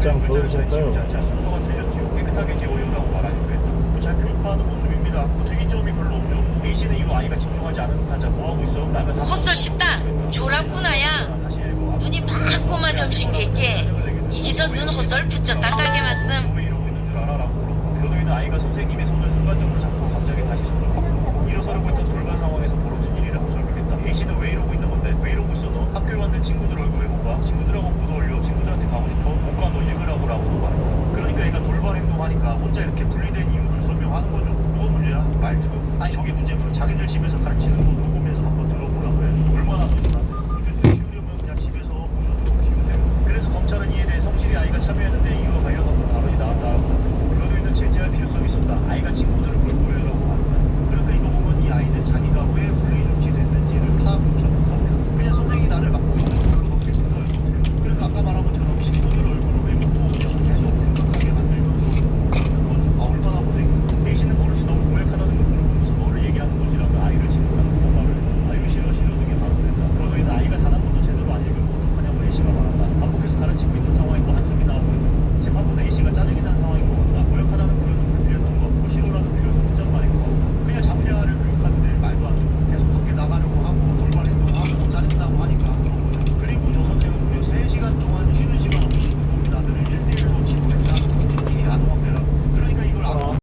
입장 보여주실까요? 자 순서가 틀렸지요. 깨끗하게 지워요라고 말하기도 했다. 뭐잘 교육화하는 모습입니다. 뭐 특이점이 별로 없죠. A 씨는 이후 아이가 집중하지 않은 듯한 자뭐 하고 있어? 라면 다 헛소리 씹다. 졸았구나야. 눈이 막 꼬마 점심 객게 이기서 눈 헛설 붙여 따가게 왔음 왜 이러고 있는 줄 알아라고 물었고 변호인은 아이가 선생님의 손을 순간적으로 잡고 갑자기 다시 손을 일어서려고 했던 돌발 상황에서 벌어진 일이라고 설명했다. A 씨는 왜 이러고 있는 건데 왜 이러고 있어 너? 학교에 왔는 친구들 얼굴 왜 못 봐? 친구들하고 못 하니까 혼자 이렇게 분리된 이유를 설명하는 거죠. 뭐가 문제야? 말투. 아니 저게 문제면 자기들 집에서 가르치